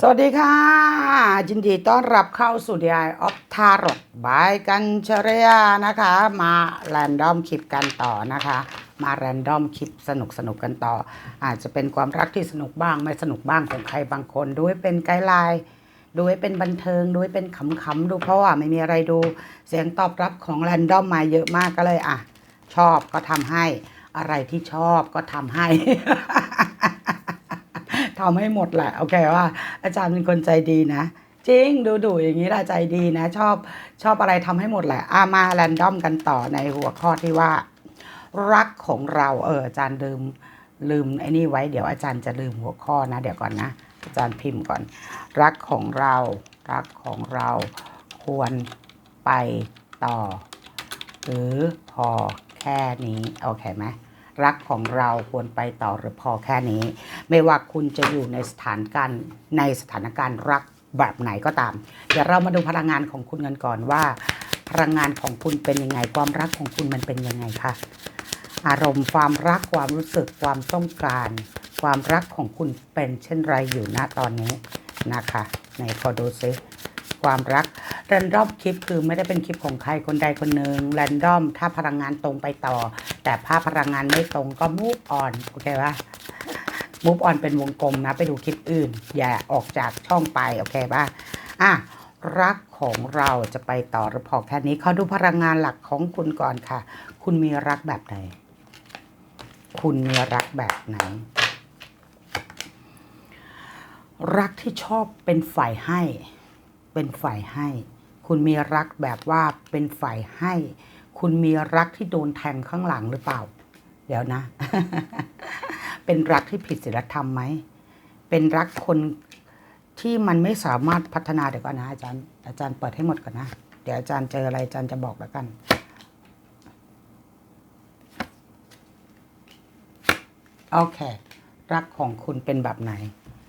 สวัสดีค่ะ ยินดีต้อนรับเข้าสู่ DI of Tarot บายกันเชเรียนะคะ มาแรนดอมคลิปกันต่อนะคะ มาแรนดอมคลิปสนุกสนุกกันต่อ อาจจะเป็นความรักที่สนุกบ้างไม่สนุกบ้างของใครบางคน ดูให้เป็นไกด์ไลน์ดูให้เป็นบันเทิงดูให้เป็นขำๆดูเพราะว่าไม่มีอะไรดูเสียงตอบรับของแรนดอมมาเยอะมากก็เลยอะ ชอบก็ทำให้อะไรที่ชอบก็ทำให้ ทำให้หมดแหละโอเคว่า อาจารย์เป็นคนใจดีนะ จริงดูดูอย่างนี้ละใจดีนะ ชอบชอบอะไรทำให้หมดแหละอามาแรนดอมกันต่อในหัวข้อที่ว่า รักของเราเอออาจารย์ลืมลืมไอ้นี่ไว้เดี๋ยวอาจารย์จะลืมหัวข้อนะ เดี๋ยวก่อนนะ อาจารย์พิมพ์ก่อน รักของเรา รักของเราควรไปต่อ หรือพอแค่นี้ โอเคไหม รักของเราควรไปต่อหรือพอแค่นี้ ไม่ว่าคุณจะอยู่ในสถานการณ์ในสถานการณ์รักแบบไหนก็ตาม เดี๋ยวเรามาดูพลังงานของคุณกันก่อนว่า พลังงานของคุณเป็นยังไง ความรักของคุณมันเป็นยังไงคะอารมณ์ความรักความรู้สึกความต้องการ ความรักของคุณเป็นเช่นไรอยู่ณตอนนี้นะคะไหนขอดูซิ ความรักแรนดอมคลิปคือไม่ได้เป็นคลิปของใครคนใดคนหนึ่งแรนดอมถ้าพลังงานตรงไปต่อ แต่ภาพพลังงานไม่ตรงก็มูฟออนโอเคปะมูฟออนเป็นวงกลมนะไปดูคลิปอื่น อย่าออกจากช่องไปโอเคปะอะรักของเราจะไปต่อหรือพอแค่นี้เขาดูพลังงานหลักของคุณก่อนค่ะ คุณมีรักแบบไหน คุณมีรักแบบไหน รักที่ชอบเป็นฝ่ายให้ เป็นฝ่ายให้ คุณมีรักแบบว่าเป็นฝ่ายให้ คุณมีรักที่โดนแทงข้างหลังหรือเปล่า เดี๋ยวนะ เป็นรักที่ผิดศีลธรรมไหม เป็นรักคนที่มันไม่สามารถพัฒนาเดี๋ยวก่อนนะอาจารย์ อาจารย์เปิดให้หมดก่อนนะ เดี๋ยวอาจารย์เจออะไรอาจารย์จะบอกแล้วกันโอเค รักของคุณเป็นแบบไหน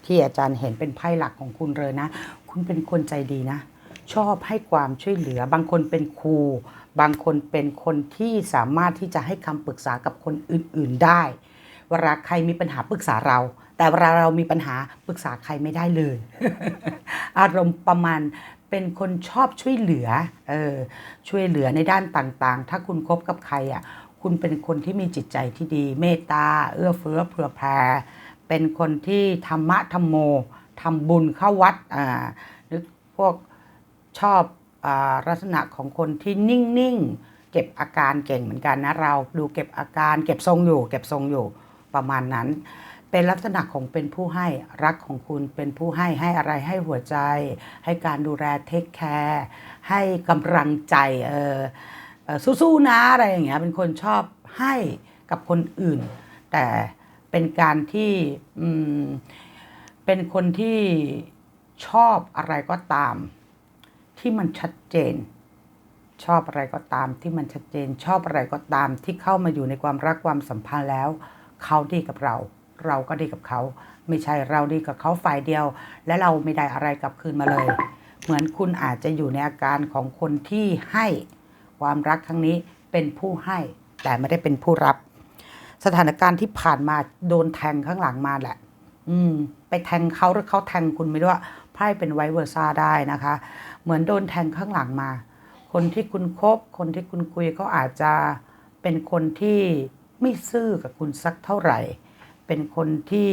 ที่อาจารย์เห็นเป็นไพ่หลักของคุณเลยนะ คุณเป็นคนใจดีนะ ชอบให้ความช่วยเหลือ บางคนเป็นครู บางคนเป็นคนที่สามารถที่จะให้คำปรึกษากับคนอื่น ๆได้ เวลาใครมีปัญหาปรึกษาเรา แต่เวลาเรามีปัญหาปรึกษาใครไม่ได้เลย อารมณ์ประมาณเป็นคนชอบช่วยเหลือ เออ ช่วยเหลือในด้านต่างๆ ถ้าคุณคบกับใครอะ คุณเป็นคนที่มีจิตใจที่ดี เมตตา เอื้อเฟื้อเผื่อแผ่ เป็นคนที่ธรรมะธรรมโม ทำบุญเข้าวัดอ่าหรือพวกชอบอลักษณะของคนที่นิ่งๆ เก็บอาการเก่งเหมือนกันนะเราดูเก็บอาการเก็บทรงอยู่ เก็บทรงอยู่ประมาณนั้น เป็นลักษณะของเป็นผู้ให้รักของคุณเป็นผู้ให้ให้อะไรให้หัวใจ ให้การดูแลเทคแคร์ให้กำลังใจเออเออสู้ๆนะอะไรอย่างเงี้ยเป็นคนชอบให้กับคนอื่น แต่เป็นการที่อืม เป็นคนที่ชอบอะไรก็ตาม ที่มันชัดเจน ชอบอะไรก็ตามที่มันชัดเจน ชอบอะไรก็ตามที่เข้ามาอยู่ในความรักความสัมพันธ์แล้ว เขาดีกับเรา เราก็ดีกับเขา ไม่ใช่เราดีกับเขาฝ่ายเดียว และเราไม่ได้อะไรกลับคืนมาเลย เหมือนคุณอาจจะอยู่ในอาการของคนที่ให้ความรักครั้งนี้เป็นผู้ให้แต่ไม่ได้เป็นผู้รับ สถานการณ์ที่ผ่านมาโดนแทงข้างหลังมาแหละ อืม ไปแทงเขาหรือเขาแทงคุณไม่รู้ว่าไพ่เป็นไวเวอร์ซ่าได้นะคะ เหมือนโดนแทงข้างหลังมา คนที่คุณคบ คนที่คุณคุยเขาอาจจะเป็นคนที่ไม่ซื่อกับคุณสักเท่าไหร่ เป็นคนที่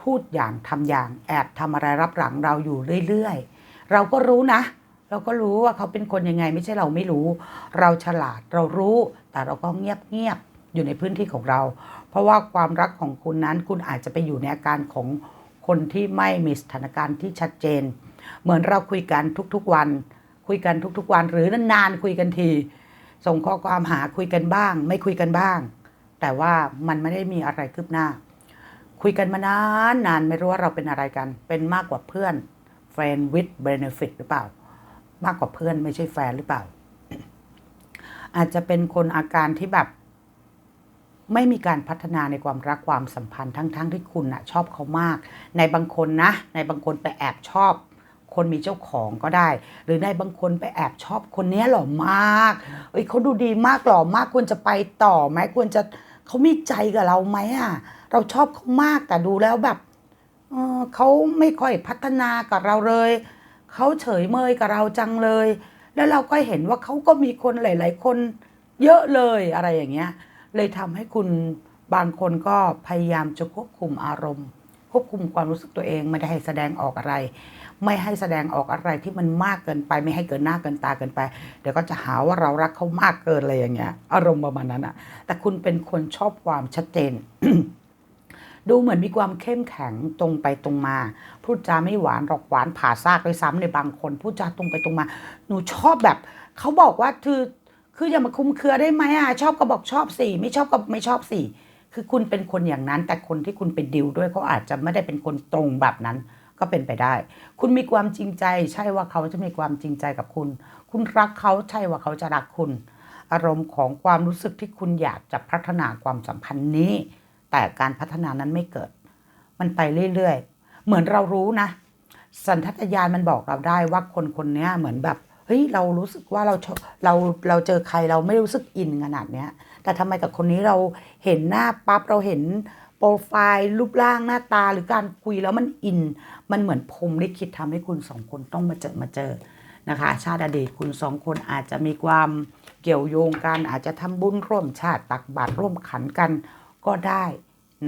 พูดอย่างทำอย่าง แอบทำอะไรรับหลังเราอยู่เรื่อยๆ เราก็รู้นะ เราก็รู้ว่าเขาเป็นคนยังไง ไม่ใช่เราไม่รู้ เราฉลาดเรารู้ แต่เราก็เงียบเงียบๆอยู่ในพื้นที่ของเรา เพราะว่าความรักของคุณนั้นคุณอาจจะไปอยู่ในอาการของคนที่ไม่มีสถานการณ์ที่ชัดเจน เหมือนเราคุยกันทุกๆวัน คุยกันทุกๆวัน หรือนานๆคุยกันที ส่งข้อความหาคุยกันบ้าง ไม่คุยกันบ้าง แต่ว่ามันไม่ได้มีอะไรคืบหน้า คุยกันมานานนานไม่รู้ว่าเราเป็นอะไรกัน เป็นมากกว่าเพื่อน friend with benefit หรือเปล่า มากกว่าเพื่อนไม่ใช่แฟนหรือเปล่า อาจจะเป็นคนอาการที่แบบ ไม่มีการพัฒนาในความรักความสัมพันธ์ทั้งๆทที่คุณอะชอบเขามาก ในบางคนนะ ในบางคนไปแอบชอบ คนมีเจ้าของก็ได้ หรือในบางคนไปแอบชอบคนเนี้ยหล่อมาก เอ้ยเขาดูดีมากหล่อมากควรจะไปต่อไหมควรจะเขามีใจกับเราไหมอะ เราชอบเขามากแต่ดูแล้วแบบเออเขาไม่ค่อยพัฒนากับเราเลย เขาเฉยเมยกับเราจังเลย แล้วเราก็เห็นว่าเขาก็มีคนหลาย ๆ คนเยอะเลยอะไรอย่างเงี้ย เลยทำให้คุณบางคนก็พยายามจะควบคุมอารมณ์ ควบคุมความรู้สึกตัวเองไม่ได้ให้แสดงออกอะไร ไม่ให้แสดงออกอะไรที่มันมากเกินไป ไม่ให้เกินหน้าเกินตาเกินไป เดี๋ยวก็จะหาว่าเรารักเขามากเกินอะไรอย่างเงี้ย อารมณ์ประมาณนั้นอะแต่คุณเป็นคนชอบความชัดเจนดูเหมือนมีความเข้มแข็งตรงไปตรงมา พูดจาไม่หวานหรอกหวานผ่าซากด้วยซ้ำในบางคน พูดจาตรงไปตรงมา หนูชอบแบบ เขาบอกว่าคือ คืออย่ามาคุมเครือได้ไหมอะชอบก็บอกชอบสี่ไม่ชอบก็ไม่ชอบสี่คือคุณเป็นคนอย่างนั้น แต่คนที่คุณไปดิวด้วยเขาอาจจะไม่ได้เป็นคนตรงแบบนั้นก็เป็นไปได้ คุณมีความจริงใจ ใช่ว่าเขาจะมีความจริงใจกับคุณ คุณรักเขาใช่ว่าเขาจะรักคุณ อารมณ์ของความรู้สึกที่คุณอยากจะพัฒนาความสัมพันธ์นี้ แต่การพัฒนานั้นไม่เกิด มันไปเรื่อยๆ เหมือนเรารู้นะ สัญชาตญาณมันบอกเราได้ว่าคนคนนี้เหมือนแบบ เฮ้ยเรารู้สึกว่าเราเราเราเจอใครเราไม่รู้สึกอินขนาดเนี้ย แต่ทำไมกับคนนี้เราเห็นหน้าปั๊บเราเห็นโปรไฟล์รูปร่างหน้าตาหรือการคุยแล้วมันอิน มันเหมือนพรมลิขิตทำให้คุณสองคนต้องมาเจอมาเจอนะคะ ชาติอดีตคุณสองคนอาจจะมีความเกี่ยวโยงกันอาจจะทำบุญร่วมชาติตักบาตรร่วมขันกันก็ได้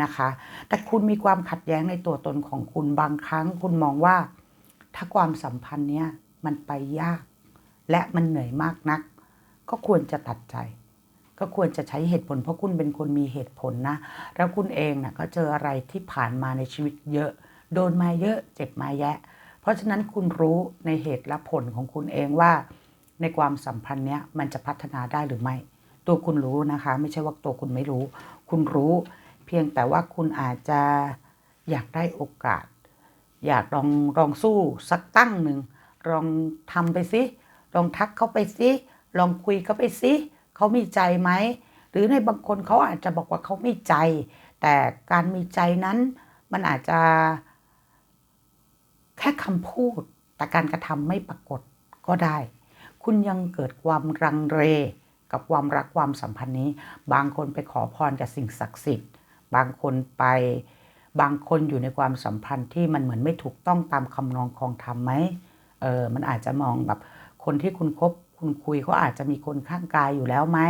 นะคะ แต่คุณมีความขัดแย้งในตัวตนของคุณบางครั้ง คุณมองว่าถ้าความสัมพันธ์เนี้ยมันไปยาก และมันเหนื่อยมากนัก ก็ควรจะตัดใจ ก็ควรจะใช้เหตุผล เพราะคุณเป็นคนมีเหตุผลนะ แล้วคุณเองนะ่ะก็เจออะไรที่ผ่านมาในชีวิตเยอะ โดนมาเยอะเจ็บมาแยะ เพราะฉะนั้นคุณรู้ในเหตุและผลของคุณเองว่า ในความสัมพันธ์เนี้ยมันจะพัฒนาได้หรือไม่ ตัวคุณรู้นะคะ ไม่ใช่ว่าตัวคุณไม่รู้ คุณรู้ เพียงแต่ว่าคุณอาจจะอยากได้โอกาส อยากลองลองสู้สักตั้งหนึ่งลองทำไปสิ ลองทักเขาไปสิลองคุยเขาไปสิเขามีใจไหมหรือในบางคนเขาอาจจะบอกว่าเขามีใจ แต่การมีใจนั้นมันอาจจะ แค่คำพูด แต่การกระทำไม่ปรากฏก็ได้ คุณยังเกิดความรังเรกับความรักความสัมพันธ์นี้ บางคนไปขอพรจากสิ่งศักดิ์สิทธิ์ บางคนไป บางคนอยู่ในความสัมพันธ์ที่มันเหมือนไม่ถูกต้องตามคำนองคองธรรมไหมเออมันอาจจะมองแบบ คนที่คุณคบคุณคุยเขาอาจจะมีคนข้างกายอยู่แล้วไหม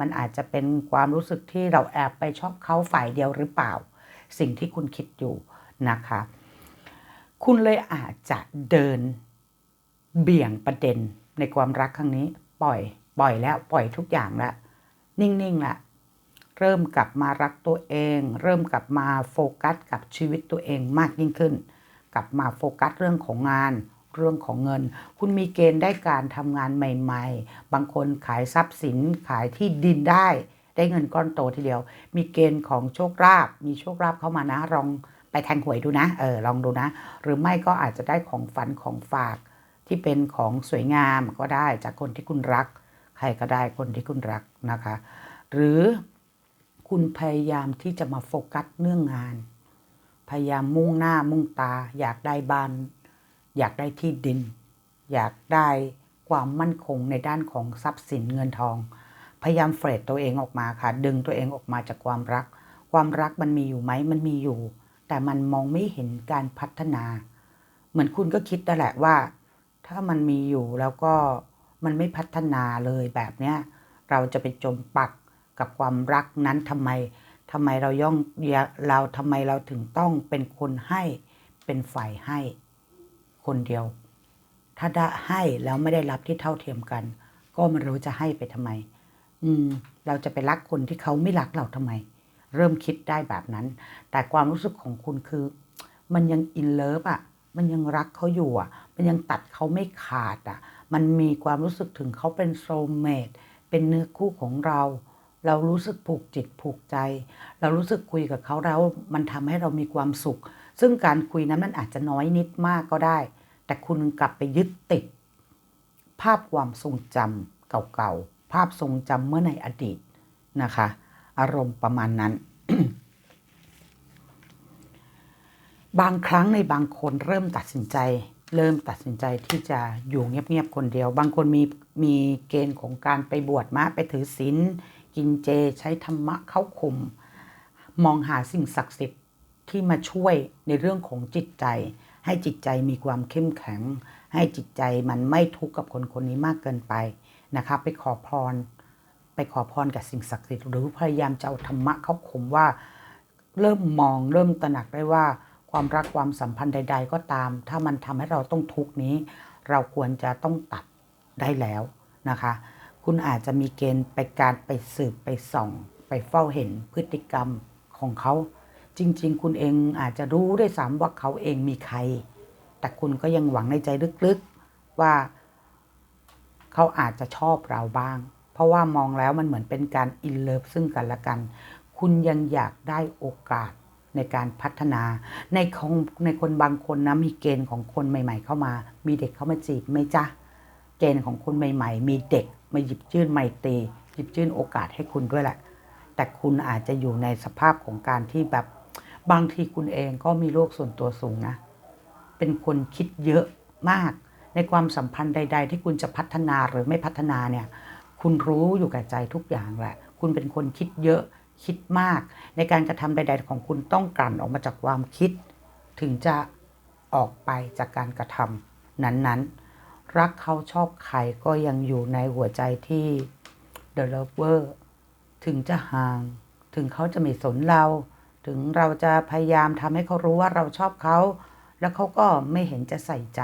มันอาจจะเป็นความรู้สึกที่เราแอบไปชอบเขาฝ่ายเดียวหรือเปล่า สิ่งที่คุณคิดอยู่นะคะ คุณเลยอาจจะเดินเบี่ยงประเด็นในความรักครั้งนี้ ปล่อย ปล่อยแล้วปล่อยทุกอย่างแล้วนิ่งๆละเริ่มกลับมารักตัวเอง เริ่มกลับมาโฟกัสกับชีวิตตัวเองมากยิ่งขึ้น กลับมาโฟกัสเรื่องของงาน เรื่องของเงิน คุณมีเกณฑ์ได้การทำงานใหม่ ๆ บางคนขายทรัพย์สินขายที่ดินได้ ได้เงินก้อนโตทีเดียว มีเกณฑ์ของโชคลาภมีโชคลาภเข้ามานะลองไปแทงหวยดูนะเออลองดูนะ หรือไม่ก็อาจจะได้ของฝันของฝากที่เป็นของสวยงามก็ได้จากคนที่คุณรัก ใครก็ได้คนที่คุณรักนะคะ หรือคุณพยายามที่จะมาโฟกัสเรื่องงาน พยายามมุ่งหน้ามุ่งตา อยากได้บ้าน อยากได้ที่ดิน อยากได้ความมั่นคงในด้านของทรัพย์สินเงินทอง พยายามเฟรดตัวเองออกมาค่ะ ดึงตัวเองออกมาจากความรัก ความรักมันมีอยู่ไหมมันมีอยู่ แต่มันมองไม่เห็นการพัฒนา เหมือนคุณก็คิดนั่นแหละว่า ถ้ามันมีอยู่แล้วก็มันไม่พัฒนาเลยแบบเนี้ยเราจะไปจมปักกับความรักนั้นทำไมทำไมเราย่องเราทำไมเราถึงต้องเป็นคนให้เป็นฝ่ายให้ คนเดียว ถ้าได้ให้แล้วไม่ได้รับที่เท่าเทียมกัน ก็ไม่รู้จะให้ไปทำไม อืม เราจะไปรักคนที่เขาไม่รักเราทำไม เริ่มคิดได้แบบนั้น แต่ความรู้สึกของคุณคือ มันยังอินเลิฟอะ มันยังรักเขาอยู่อะ มันยังตัดเขาไม่ขาดอะ มันมีความรู้สึกถึงเขาเป็นโซลเมตเป็นเนื้อคู่ของเราเรารู้สึกผูกจิตผูกใจ เรารู้สึกคุยกับเขาแล้วมันทำให้เรามีความสุข ซึ่งการคุยนั้นมันอาจจะน้อยนิดมากก็ได้ แต่คุณกลับไปยึดติด ภาพความทรงจำเก่าๆ ภาพทรงจำเมื่อในอดีตนะคะ อารมณ์ประมาณนั้น บางครั้งในบางคนเริ่มตัดสินใจ เริ่มตัดสินใจที่จะอยู่เงียบๆคนเดียว บางคนมีมีเกณฑ์ของการไปบวชมาไปถือศีลกินเจใช้ธรรมะเข้าคุมมองหาสิ่งศักดิ์สิทธิ์ที่มาช่วยในเรื่องของจิตใจ ให้จิตใจมีความเข้มแข็ง ให้จิตใจมันไม่ทุกข์กับคนคนนี้มากเกินไปนะคะไปขอพร ไปขอพรกับสิ่งศักดิ์สิทธิ์หรือพยายามจะเอาธรรมะเข้าข่มว่า เริ่มมองเริ่มตระหนักได้ว่าความรักความสัมพันธ์ใด ๆ ก็ตาม ถ้ามันทำให้เราต้องทุกข์นี้ เราควรจะต้องตัดได้แล้วนะคะ คุณอาจจะมีเกณฑ์ไปการไปสืบไปส่อง ไปเฝ้าเห็นพฤติกรรมของเขา จริง ๆ คุณเองอาจจะรู้ได้วยซ้ำว่าเขาเองมีใคร แต่คุณก็ยังหวังในใจลึกๆว่าเขาอาจจะชอบเราบ้าง เพราะว่ามองแล้วมันเหมือนเป็นการอินเลิฟซึ่งกันและกัน คุณยังอยากได้โอกาสในการพัฒนา ในของในคนบางคนนะมีเกณฑ์ของคนใหม่ ๆ เข้ามา มีเด็กเข้ามาจีบไหมจ๊ะเกณฑ์ของคนใหม่ ๆ มีเด็กมาหยิบยื่นไมตรีหยิบยื่นโอกาสให้คุณด้วยแหละ แต่คุณอาจจะอยู่ในสภาพของการที่แบบ บางทีคุณเองก็มีโลกส่วนตัวสูงนะ เป็นคนคิดเยอะมาก ในความสัมพันธ์ใด ๆ ที่คุณจะพัฒนาหรือไม่พัฒนาเนี่ย คุณรู้อยู่กับใจทุกอย่างแหละ คุณเป็นคนคิดเยอะคิดมาก ในการกระทำใด ๆ ของคุณต้องกลั่นออกมาจากความคิด ถึงจะออกไปจากการกระทำนั้นๆ รักเขาชอบใครก็ยังอยู่ในหัวใจที่ The Lover ถึงจะห่าง ถึงเขาจะไม่สนเรา ถึงเราจะพยายามทำให้เขารู้ว่าเราชอบเขา แล้วเขาก็ไม่เห็นจะใส่ใจ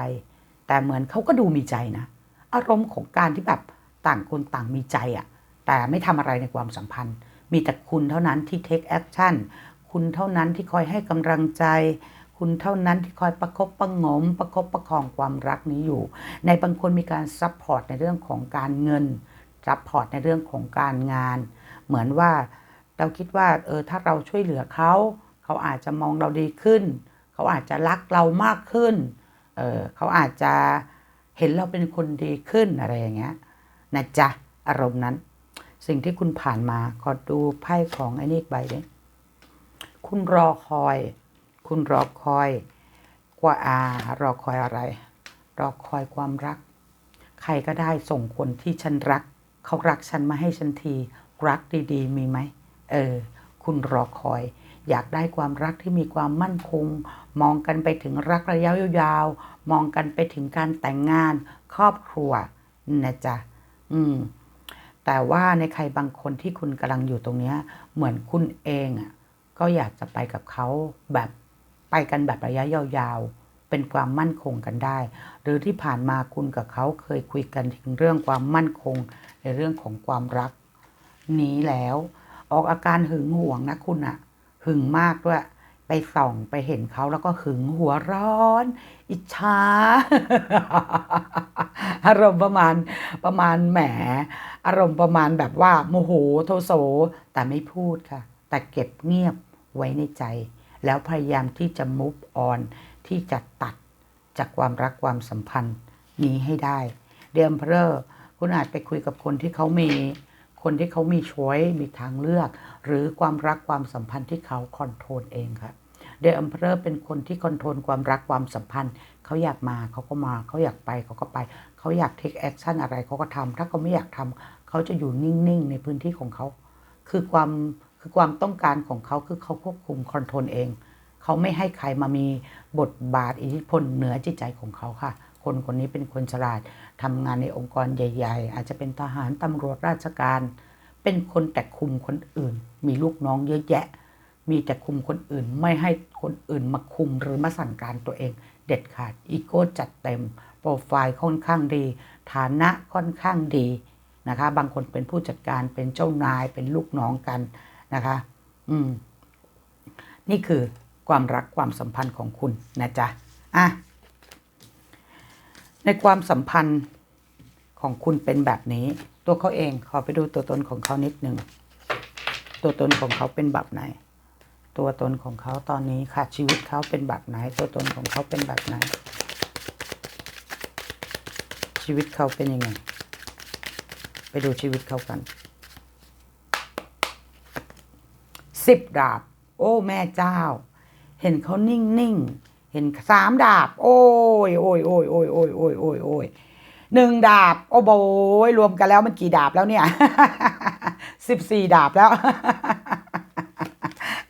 แต่เหมือนเขาก็ดูมีใจนะ อารมณ์ของการที่แบบต่างคนต่างมีใจอะแต่ไม่ทำอะไรในความสัมพันธ์ มีแต่คุณเท่านั้นที่ take action คุณเท่านั้นที่คอยให้กำลังใจ คุณเท่านั้นที่คอยประคบประงม ประคบประคองความรักนี้อยู่ ในบางคนมีการซัพพอร์ตในเรื่องของการเงินซัพพอร์ตในเรื่องของการงาน เหมือนว่า เราคิดว่าเออถ้าเราช่วยเหลือเขาเขาอาจจะมองเราดีขึ้น เขาอาจจะรักเรามากขึ้นเออเขาอาจจะเห็นเราเป็นคนดีขึ้นอะไรอย่างเงี้ยนะจ๊ะอารมณ์นั้น สิ่งที่คุณผ่านมาขอดูไพ่ของไอ้นี่ใบดิคุณรอคอย คุณรอคอยกว่าอารอคอยอะไร รอคอยความรัก ใครก็ได้ส่งคนที่ฉันรัก เขารักฉันมาให้ฉันที รักดีๆ มีไหม เออคุณรอคอย อยากได้ความรักที่มีความมั่นคง มองกันไปถึงรักระยะยาวๆมองกันไปถึงการแต่งงาน ครอบครัวนะจ๊ะอืมแต่ว่าในใครบางคนที่คุณกำลังอยู่ตรงนี้เหมือนคุณเองอะก็อยากจะไปกับเขาแบบไปกันแบบระยะยาวๆ เป็นความมั่นคงกันได้ หรือที่ผ่านมาคุณกับเขาเคยคุยกันถึงเรื่องความมั่นคง ในเรื่องของความรัก นี้แล้ว ออกอาการหึงหวงนะคุณอะหึงมากด้วย ไปส่องไปเห็นเขาแล้วก็หึงหัวร้อน อิจฉาอารมณ์ประมาณประมาณแหม อารมณ์ประมาณแบบว่าโมโหโทโสแต่ไม่พูดค่ะ แต่เก็บเงียบไว้ในใจ แล้วพยายามที่จะ move on ที่จะตัดจากความรักความสัมพันธ์นี้ให้ได้ เดมเพอร์คุณอาจไปคุยกับคนที่เขามี คนที่เขามีช้อยมีทางเลือก หรือความรักความสัมพันธ์ที่เขาคอนโทรลเองค่ะเดอัมเพอร์เป็นคนที่คอนโทรลความรักความสัมพันธ์ เขาอยากมาเขาก็มา เขาอยากไปเขาก็ไป เขาอยากเทคแอคชั่นอะไรเขาก็ทำถ้าเขาไม่อยากทำเขาจะอยู่นิ่งๆ ในพื้นที่ของเขา คือความคือความต้องการของเขาคือเขาควบคุมคอนโทรลเอง เขาไม่ให้ใครมามีบทบาทอิทธิพลเหนือจิตใจของเขาค่ะ คนคนนี้เป็นคนฉลาดทำงานในองค์กรใหญ่ ๆ อาจจะเป็นทหารตำรวจราชการ เป็นคนแต่คุมคนอื่น มีลูกน้องเยอะแยะ มีแต่คุมคนอื่นไม่ให้คนอื่นมาคุมหรือมาสั่งการตัวเอง เด็ดขาดอีโก้จัดเต็ม โปรไฟล์ค่อนข้างดี ฐานะค่อนข้างดีนะคะ บางคนเป็นผู้จัดการเป็นเจ้านายเป็นลูกน้องกันนะคะ อืม นี่คือความรักความสัมพันธ์ของคุณนะจ๊ะ อะ ในความสัมพันธ์ของคุณเป็นแบบนี้ ตัวเขาเองขอไปดูตัวตนของเขานิดหนึ่งตัวตนของเขาเป็นแบบไหน ตัวตนของเขาตอนนี้ค่ะชีวิตเขาเป็นแบบไหน ตัวตนของเขาเป็นแบบไหน ชีวิตเขาเป็นยังไง ไปดูชีวิตเขากันสิบดาบ โอ้แม่เจ้า เห็นเขานิ่งนิ่งๆ เห็นสามดาบ โอ้ยโอ้ยโอ้ยโอ้ยโอ้ยโอ้ยโอ้ยโอ้ยหนึ่งดาบ โอ้โบยรวมกันแล้วมันกี่ดาบแล้วเนี่ยสิบสี่ดาบแล้ว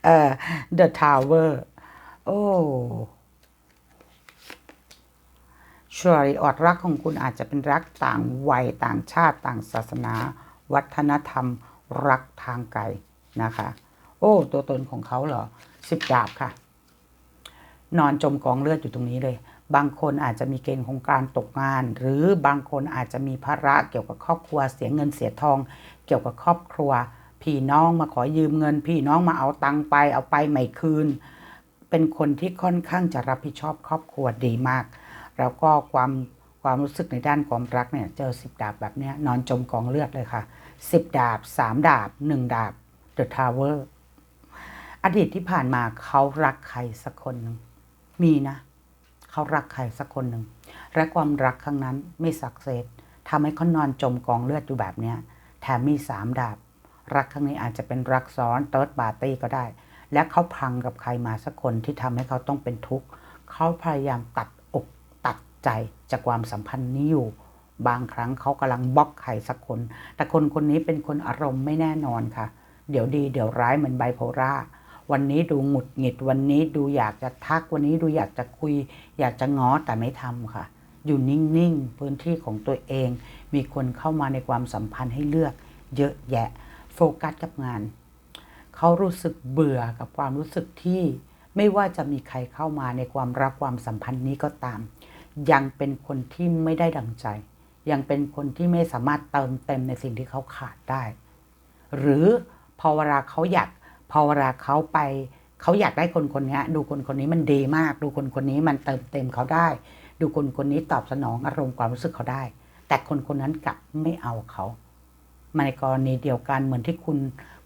เออ The Tower โอ้ชัวริออดรักของคุณอาจจะเป็นรักต่างวัยต่างชาติต่างศาสนา วัฒนธรรม รักทางไกลนะคะ โอ้ ตัวตนของเขาเหรอสิบดาบค่ะ นอนจมกองเลือดอยู่ตรงนี้เลย บางคนอาจจะมีเกณฑ์ของการตกงาน หรือบางคนอาจจะมีภาระเกี่ยวกับครอบครัวเสียเงินเสียทอง เกี่ยวกับครอบครัว พี่น้องมาขอยืมเงิน พี่น้องมาเอาตังไปเอาไปไม่คืน เป็นคนที่ค่อนข้างจะรับผิดชอบครอบครัวดีมาก แล้วก็ความความรู้สึกในด้านความรักเนี่ยเจอสิบดาบแบบนี้นอนจมกองเลือดเลยค่ะสิบดาบสามดาบหนึ่งดาบ The Tower อดีตที่ผ่านมาเขารักใครสักคนหนึ่ง มีนะ เขารักใครสักคนหนึ่ง และความรักครั้งนั้นไม่สักเซสทำให้เขานอนจมกองเลือดอยู่แบบเนี้ยแถมมีสามดาบ รักครั้งนี้อาจจะเป็นรักซ้อนเติร์ดบาร์ตี้ก็ได้ และเขาพังกับใครมาสักคนที่ทำให้เขาต้องเป็นทุกข์เขาพยายามตัดอกตัดใจจากความสัมพันธ์นี้อยู่บางครั้งเขากำลังบล็อกใครสักคน แต่คนคนนี้เป็นคนอารมณ์ไม่แน่นอนค่ะ เดี๋ยวดีเดี๋ยวร้ายเหมือนไบโพล่า วันนี้ดูหงุดหงิด วันนี้ดูอยากจะทัก วันนี้ดูอยากจะคุย อยากจะง้อแต่ไม่ทำค่ะ อยู่นิ่งๆ พื้นที่ของตัวเอง มีคนเข้ามาในความสัมพันธ์ให้เลือก เยอะแยะ โฟกัสกับงาน เขารู้สึกเบื่อกับความรู้สึกที่ ไม่ว่าจะมีใครเข้ามาในความรักความสัมพันธ์นี้ก็ตาม ยังเป็นคนที่ไม่ได้ดังใจ ยังเป็นคนที่ไม่สามารถเติมเต็มในสิ่งที่เขาขาดได้ หรือพอเวลาเขาอยาก พอเวลาเขาไปเขาอยากได้คนคนนี้ดูคนคนนี้มันดีมาก ดูคนคนนี้มันเติมเต็มเขาได้ ดูคนคนนี้ตอบสนองอารมณ์ความรู้สึกเขาได้ แต่คนคนนั้นกลับไม่เอาเขามาในกรณีเดียวกันเหมือนที่คุณ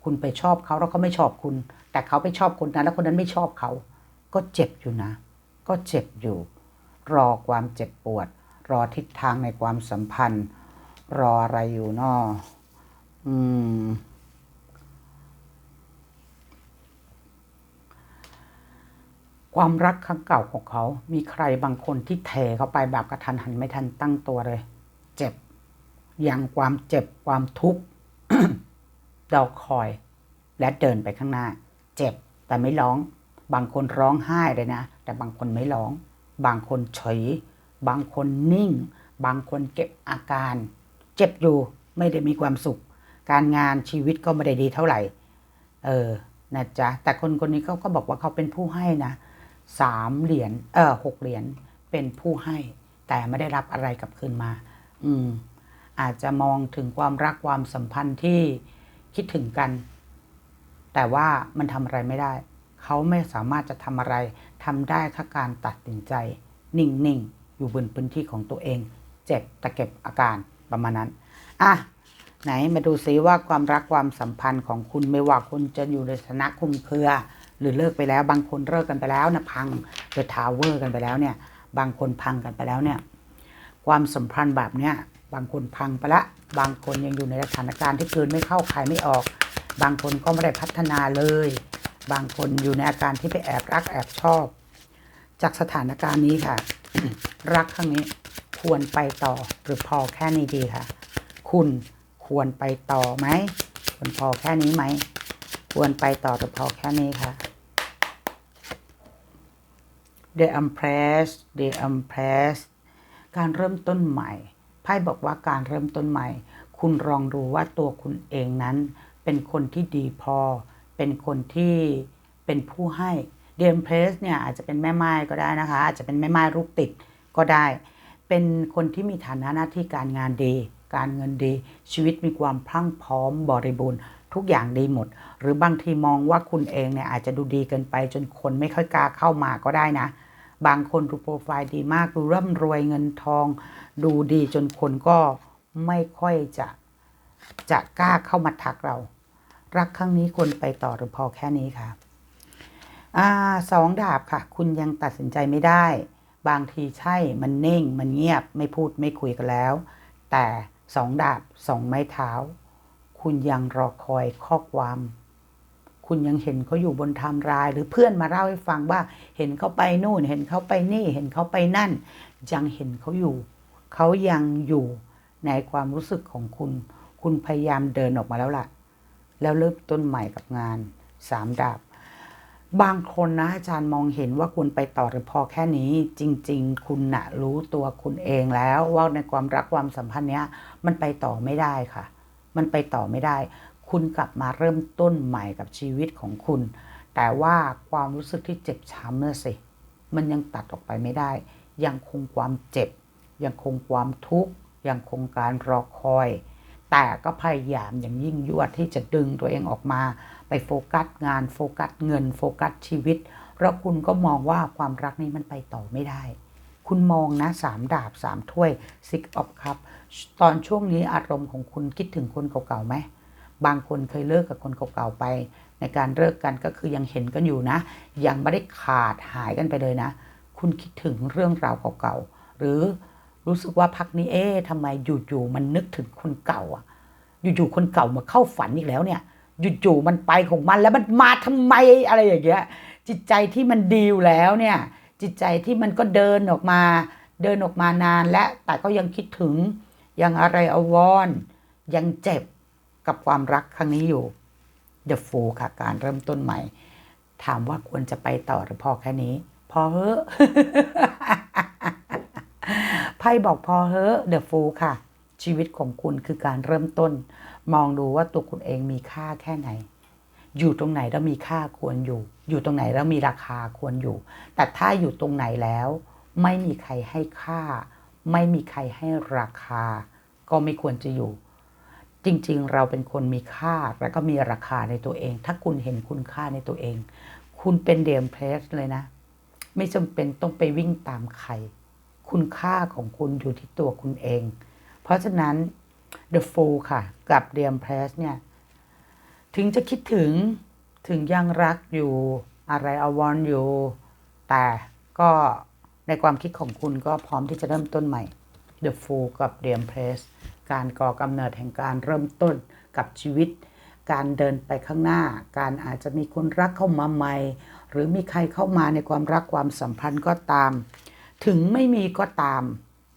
คุณไปชอบเขาแล้วเขาไม่ชอบคุณ แต่เขาไปชอบคนนั้น แล้วคนนั้นไม่ชอบเขา ก็เจ็บอยู่นะ ก็เจ็บอยู่ รอความเจ็บปวด รอทิศทางในความสัมพันธ์ รออะไรอยู่นออืม ความรักครั้งเก่าของเขา มีใครบางคนที่เทเขาไปแบบกระทันหันไม่ทันตั้งตัวเลย เจ็บยังความเจ็บความทุกข์ดอกคอย และเดินไปข้างหน้า เจ็บแต่ไม่ร้อง บางคนร้องไห้เลยนะ แต่บางคนไม่ร้อง บางคนเฉย บางคนนิ่ง บางคนเก็บอาการ เจ็บอยู่ไม่ได้มีความสุข การงานชีวิตก็ไม่ได้ดีเท่าไหร่ เออนะจ๊ะแต่คนคนนี้เขาก็บอกว่าเขาเป็นผู้ให้นะ สามเหรียญเออหกเหรียญเป็นผู้ให้ แต่ไม่ได้รับอะไรกลับคืนมา อืม อาจจะมองถึงความรักความสัมพันธ์ที่คิดถึงกัน แต่ว่ามันทำอะไรไม่ได้ เขาไม่สามารถจะทำอะไรทำได้ถ้าการตัดสินใจ นิ่ง ๆ อยู่บนพื้นที่ของตัวเอง เจ็บตะเก็บอาการประมาณนั้น อะไหนมาดูซิว่าความรักความสัมพันธ์ของคุณไม่ว่าคุณจะอยู่ในฐานะคุมเครือ หรือเลิกไปแล้ว บางคนเลิกกันไปแล้วนะพังเดอะทาวเวอร์กันไปแล้วเนี่ย บางคนพังกันไปแล้วเนี่ย ความสัมพันธ์แบบเนี้ยบางคนพังไปละ บางคนยังอยู่ในสถานการณ์ที่เกินไม่เข้าใครไม่ออก บางคนก็ไม่ได้พัฒนาเลย บางคนอยู่ในอาการที่ไปแอบรักแอบชอบ จากสถานการณ์นี้ค่ะ รักครั้งนี้ควรไปต่อหรือพอแค่นี้ดีค่ะ คุณควรไปต่อไหมควรพอแค่นี้ไหม ควรไปต่อหรือพอแค่นี้ค่ะ The Empress The Empress การเริ่มต้นใหม่ ไพ่บอกว่าการเริ่มต้นใหม่ คุณลองดูว่าตัวคุณเองนั้น เป็นคนที่ดีพอ เป็นคนที่เป็นผู้ให้เดมเพรสเนี่ยอาจจะเป็นแม่ไม้ก็ได้นะคะ อาจจะเป็นแม่ไม้ลูกติดก็ได้ เป็นคนที่มีฐานะหน้าที่การงานดี การเงินดี ชีวิตมีความพรั่งพร้อมบริบูรณ์ทุกอย่างดีหมด หรือบางทีมองว่าคุณเองเนี่ยอาจจะดูดีเกินไปจนคนไม่ค่อยกล้าเข้ามาก็ได้นะ บางคนดูโปรไฟล์ดีมาก ดูร่ำรวยเงินทอง ดูดีจนคนก็ไม่ค่อยจะจะกล้าเข้ามาทักเรา รักครั้งนี้ควรไปต่อหรือพอแค่นี้ค่ะอ่าสองดาบค่ะ คุณยังตัดสินใจไม่ได้ บางทีใช่มันเน่ง มันเงียบไม่พูดไม่คุยกันแล้ว แต่สองดาบสองไม้เท้า คุณยังรอคอยข้อความ คุณยังเห็นเขาอยู่บนไทม์ไลน์หรือเพื่อนมาเล่าให้ฟังว่า เห็นเขาไปนู่น เห็นเขาไปนี่ เห็นเขาไปนั่น ยังเห็นเขาอยู่ เขายังอยู่ในความรู้สึกของคุณ คุณพยายามเดินออกมาแล้วล่ะ แล้วเริ่มต้นใหม่กับงานสามดาบบางคนนะอาจารย์มองเห็นว่าคุณไปต่อหรือพอแค่นี้ จริง ๆ คุณนะรู้ตัวคุณเองแล้วว่าในความรักความสัมพันธ์เนี้ย มันไปต่อไม่ได้ค่ะ มันไปต่อไม่ได้ คุณกลับมาเริ่มต้นใหม่กับชีวิตของคุณ แต่ว่าความรู้สึกที่เจ็บช้ำน่ะสิ มันยังตัดออกไปไม่ได้ ยังคงความเจ็บ ยังคงความทุกข์ ยังคงการรอคอย แต่ก็พยายามอย่างยิ่งยวดที่จะดึงตัวเองออกมา ไปโฟกัสงาน โฟกัสเงิน โฟกัสชีวิตแล้วคุณก็มองว่าความรักนี้มันไปต่อไม่ได้คุณมองนะสามดาบสามถ้วย six of cup ตอนช่วงนี้อารมณ์ของคุณคิดถึงคนเก่าๆไหม บางคนเคยเลิกกับคนเก่าๆไป ในการเลิกกันก็คือยังเห็นกันอยู่นะ ยังไม่ได้ขาดหายกันไปเลยนะ คุณคิดถึงเรื่องราวเก่าๆหรือรู้สึกว่าพักนี้เอ๊ะทำไมอยู่ๆมันนึกถึงคนเก่าอะ อยู่ๆคนเก่ามาเข้าฝันอีกแล้วเนี่ยอยู่ๆมันไปของมันแล้วมันมาทำไมอะไรอย่างเงี้ยจิตใจที่มันดีแล้วเนี่ย จิตใจที่มันก็เดินออกมา เดินออกมานานและแต่ก็ยังคิดถึงยังอะไรอาวรณ์ยังเจ็บ กับความรักครั้งนี้อยู่ The Fool ค่ะการเริ่มต้นใหม่ ถามว่าควรจะไปต่อหรือพอแค่นี้ พอเฮ้อไพ่บอกพอเฮ้อ The Fool ค่ะ ชีวิตของคุณคือการเริ่มต้น มองดูว่าตัวคุณเองมีค่าแค่ไหน อยู่ตรงไหนแล้วมีค่าควรอยู่ อยู่ตรงไหนแล้วมีราคาควรอยู่ แต่ถ้าอยู่ตรงไหนแล้ว ไม่มีใครให้ค่า ไม่มีใครให้ราคา ก็ไม่ควรจะอยู่ จริงๆ เราเป็นคนมีค่าและก็มีราคาในตัวเอง ถ้าคุณเห็นคุณค่าในตัวเอง คุณเป็นเดียมเพลสเลยนะ ไม่จำเป็นต้องไปวิ่งตามใคร คุณค่าของคุณอยู่ที่ตัวคุณเอง เพราะฉะนั้น The Fool ค่ะ กับเดียมเพลสเนี่ย ถึงจะคิดถึงถึงยังรักอยู่อะไรอาวรอยู่ แต่ก็ในความคิดของคุณก็พร้อมที่จะเริ่มต้นใหม่ The Fool กับ The Empress การก่อกำเนิดแห่งการเริ่มต้นกับชีวิต การเดินไปข้างหน้า การอาจจะมีคนรักเข้ามาใหม่ หรือมีใครเข้ามาในความรักความสัมพันธ์ก็ตาม ถึงไม่มีก็ตาม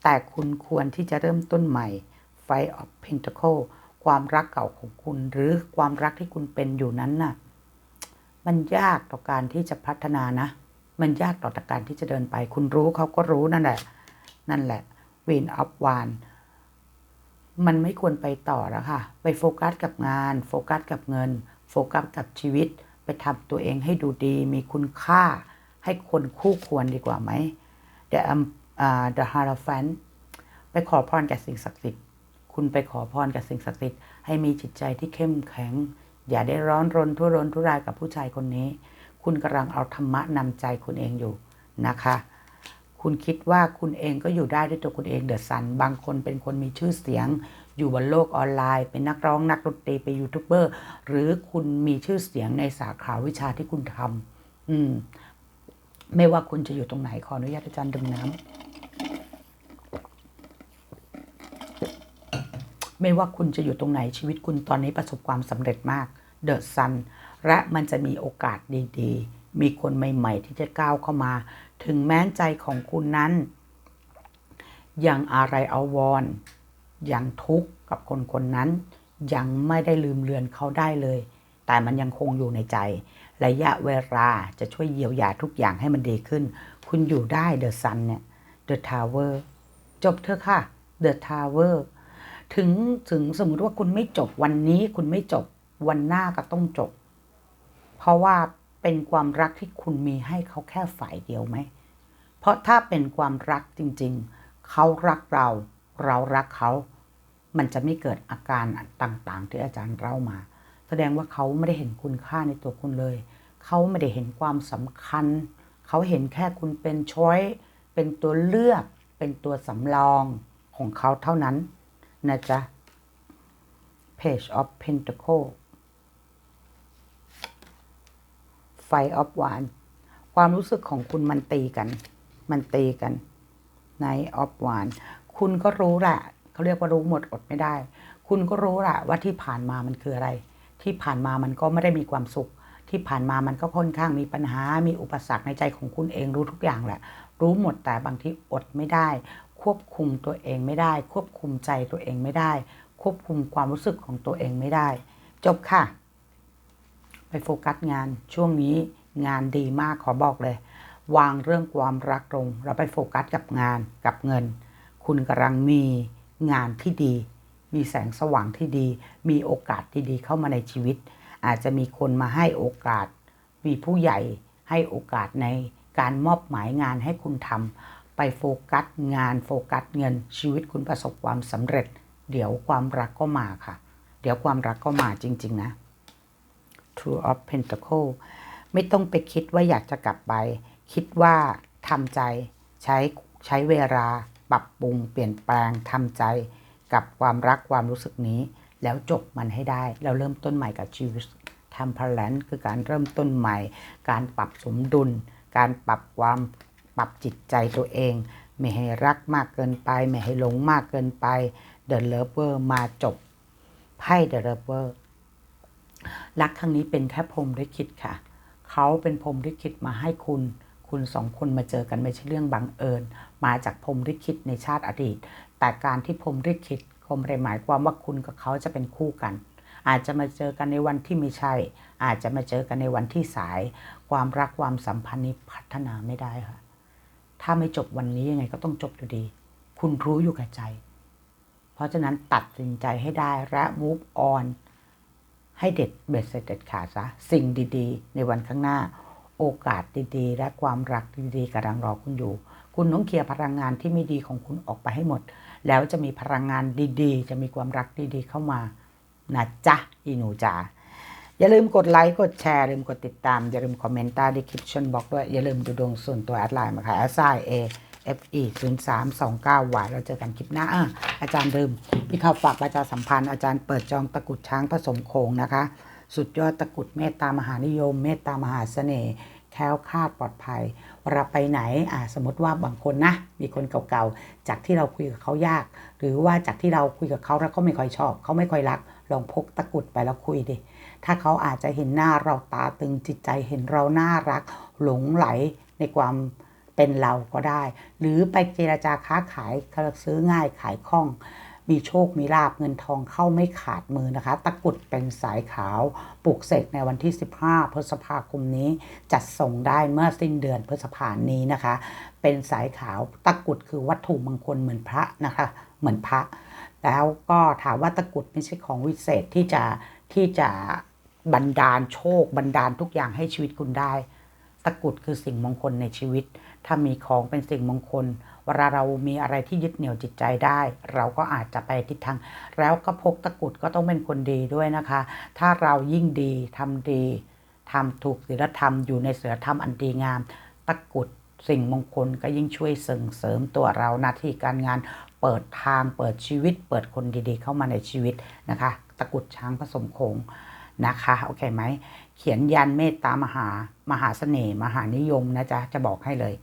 แต่คุณควรที่จะเริ่มต้นใหม่ Fight of Pentacle ความรักเก่าของคุณ หรือความรักที่คุณเป็นอยู่นั้นน่ะมันยากต่อการที่จะพัฒนานะ มันยากต่อการที่จะเดินไป คุณรู้เขาก็รู้นั่นแหละ นั่นแหละ Win of One มันไม่ควรไปต่อแล้วค่ะ ไปโฟกัสกับงาน โฟกัสกับเงิน โฟกัสกับชีวิต ไปทำตัวเองให้ดูดี มีคุณค่า ให้คนคู่ควรดีกว่าไหม The um, uh, The h e r o p h a n t ไปขอพรกับสิ่งศักดิ์สิทธิ์ คุณไปขอพรกับสิ่งศักดิ์สิทธิ์ ให้มีจิตใจที่เข้มแข็ง อย่าได้ร้อนรนทุรนทุรายกับผู้ชายคนนี้ คุณกำลังเอาธรรมะนำใจคุณเองอยู่นะคะ คุณคิดว่าคุณเองก็อยู่ได้ด้วยตัวคุณเองเดอะซัน บางคนเป็นคนมีชื่อเสียง อยู่บนโลกออนไลน์ เป็นนักร้องนักดนตรีเป็นยูทูบเบอร์ หรือคุณมีชื่อเสียงในสาขาวิชาที่คุณทำอืม ไม่ว่าคุณจะอยู่ตรงไหนขออนุญาตอาจารย์ดื่มน้ำไม่ว่าคุณจะอยู่ตรงไหนชีวิตคุณตอนนี้ประสบความสำเร็จมากเดอะซันและมันจะมีโอกาสดีๆ มีคนใหม่ ๆ ที่จะก้าวเข้ามา ถึงแม้นใจของคุณนั้น ยังอะไรเอาวอนยังทุกข์กับคนคนนั้น ยังไม่ได้ลืมเลือนเขาได้เลย แต่มันยังคงอยู่ในใจ ระยะเวลาจะช่วยเยียวยาทุกอย่างให้มันดีขึ้น คุณอยู่ได้เดอะซันเนี่ยเดอะทาวเวอร์จบเถอะค่ะเดอะทาวเวอร์ถึงถึงสมมติว่าคุณไม่จบวันนี้คุณไม่จบวันหน้าก็ต้องจบ เพราะว่า เป็นความรักที่คุณมีให้เขาแค่ฝ่ายเดียวไหม เพราะถ้าเป็นความรักจริงๆ เขารักเรา เรารักเขา มันจะไม่เกิดอาการต่างๆ ที่อาจารย์เล่ามา แสดงว่าเขาไม่ได้เห็นคุณค่าในตัวคุณเลย เขาไม่ได้เห็นความสำคัญ เขาเห็นแค่คุณเป็นช้อยเป็นตัวเลือก เป็นตัวสำรองของเขาเท่านั้นนะจ๊ะ Page of Pentacle Five of Wands ความรู้สึกของคุณมันตีกัน มันตีกัน Knight of Wands คุณก็รู้แหละเขาเรียกว่ารู้หมดอดไม่ได้ คุณก็รู้แหละว่าที่ผ่านมามันคืออะไร ที่ผ่านมามันก็ไม่ได้มีความสุข ที่ผ่านมามันก็ค่อนข้างมีปัญหา มีอุปสรรคในใจของคุณเองรู้ทุกอย่างแหละ รู้หมดแต่บางทีอดไม่ได้ ควบคุมตัวเองไม่ได้ ควบคุมใจตัวเองไม่ได้ ควบคุมความรู้สึกของตัวเองไม่ได้ จบค่ะ ไปโฟกัสงานช่วงนี้งานดีมากขอบอกเลย วางเรื่องความรักลงเราไปโฟกัสกับงานกับเงิน คุณกำลังมีงานที่ดี มีแสงสว่างที่ดี มีโอกาสที่ดีเข้ามาในชีวิต อาจจะมีคนมาให้โอกาส มีผู้ใหญ่ให้โอกาสในการมอบหมายงานให้คุณทำไปโฟกัสงานโฟกัสเงินชีวิตคุณประสบความสำเร็จ เดี๋ยวความรักก็มาค่ะ เดี๋ยวความรักก็มาจริง ๆ นะ True of Pentacle ไม่ต้องไปคิดว่าอยากจะกลับไป คิดว่าทำใจใช้ใช้เวลาปรับปรุงเปลี่ยนแปลงทำใจกับความรักความรู้สึกนี้ แล้วจบมันให้ได้ แล้วเริ่มต้นใหม่กับชีวิตทำพล a นคือการเริ่มต้นใหม่ การปรับสมดุล การปรับความปรับจิตใจตัวเอง ไม่ให้รักมากเกินไป ไม่ให้หลงมากเกินไป The Lover มาจบไพ่ The Lover รั รักครั้งนี้เป็นแค่พรมลิขิตค่ะ เขาเป็นพรมลิขิตมาให้คุณ คุณสองคนมาเจอกันไม่ใช่เรื่องบังเอิญ มาจากพรมลิขิตในชาติอดีต แต่การที่พรมลิขิตก็ไม่ได้หมายความว่าคุณกับเขาจะเป็นคู่กัน อาจจะมาเจอกันในวันที่ไม่ใช่ อาจจะมาเจอกันในวันที่สาย ความรักความสัมพันธ์นี้พัฒนาไม่ได้ค่ะ ถ้าไม่จบวันนี้ยังไงก็ต้องจบอยู่ดี คุณรู้อยู่กับใจ เพราะฉะนั้นตัดสินใจให้ได้และ move on ให้เด็ดเบ็ดเสร็จเด็ดขาดซะสิ่งดีๆ ในวันข้างหน้า โอกาสดีๆ และความรักดีๆกำลังรอคุณอยู่ คุณต้องเคลียร์พลังงานที่ไม่ดีของคุณออกไปให้หมด แล้วจะมีพลังงานดีๆ จะมีความรักดีๆ เข้ามานะจ๊ะอีหนูจ๋าอย่าลืมกดไลค์กดแชร์อย่าลืมกดติดตาม อย่าลืมคอมเมนต์ใต้ดีคริปชั่นบอกด้วย อย่าลืมดูดวงส่วนตัวแอดไลน์มาค่ะแอดไซเอ FE 0 3 2 9 y เราเจอกันคลิปหน้าอะอาจารย์ลืมพี่เขาฝากประชาสัมพันธ์อาจารย์เปิดจองตะกุดช้างผสมโคงนะคะ สุดยอดตะกุดเมตตามหานิยม เมตตามหาเสน่ห์แคล้วคลาดปลอดภัยเวลาไปไหนอ่าสมมติว่าบางคนนะ มีคนเก่าๆ จากที่เราคุยกับเขายาก หรือว่าจากที่เราคุยกับเขาแล้วเขาไม่ค่อยชอบ เขาไม่ค่อยรัก ลองพกตะกุดไปแล้วคุยดิ ถ้าเขาอาจจะเห็นหน้าเราตาตึงจิตใจเห็นเราน่ารัก หลงไหลในความ เป็นเราก็ได้ หรือไปเจราจาค้าขายซื้อง่ายขายคล่อง มีโชคมีลาบเงินทองเข้าไม่ขาดมือนะคะ ตะกุดเป็นสายขาวปลูกเสกในวันที่ 15 พฤษภาคมนี้ จัดส่งได้เมื่อสิ้นเดือนพฤษภานี้นะคะ เป็นสายขาวตะกุดคือวัตถุมงคลเหมือนพระนะคะ เหมือนพระ แล้วก็ถามว่าตะกุดไม่ใช่ของวิเศษที่จะที่จะบันดาลโชคบันดาลทุกอย่างให้ชีวิตคุณได้ ตะกุดคือสิ่งมงคลในชีวิต ถ้ามีของเป็นสิ่งมงคล เวลาเรามีอะไรที่ยึดเหนี่ยวจิตใจได้ เราก็อาจจะไปทิศทาง แล้วก็พกตะกุดก็ต้องเป็นคนดีด้วยนะคะ ถ้าเรายิ่งดีทำดีทำถูกศีลธรรมอยู่ในศีลธรรมอันดีงาม ตะกุดสิ่งมงคลก็ยิ่งช่วยส่งเสริมตัวเราหน้าที่การงานเปิดทางเปิดชีวิต เปิดคนดีๆ เข้ามาในชีวิตนะคะ ตะกุดช้างผสมโขงนะคะ โอเคไหม เขียนยันเมตตามหามหาเสน่ห์มหานิยมนะจ๊ะจะบอกให้เลย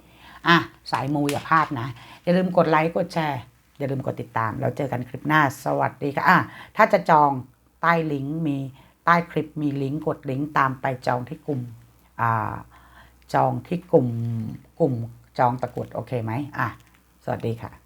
อะ สายมูอย่าพลาดนะ อย่าลืมกดไลค์กดแชร์อย่าลืมกดติดตาม แล้วเจอกันคลิปหน้าสวัสดีค่ะอะถ้าจะจองใต้ลิงก์มีใต้คลิปมีลิงก์กดลิงก์ตามไปจองที่กลุ่มอ่าจองที่กลุ่มกลุ่มจองตะกรุดโอเคไหมอะ สวัสดีค่ะ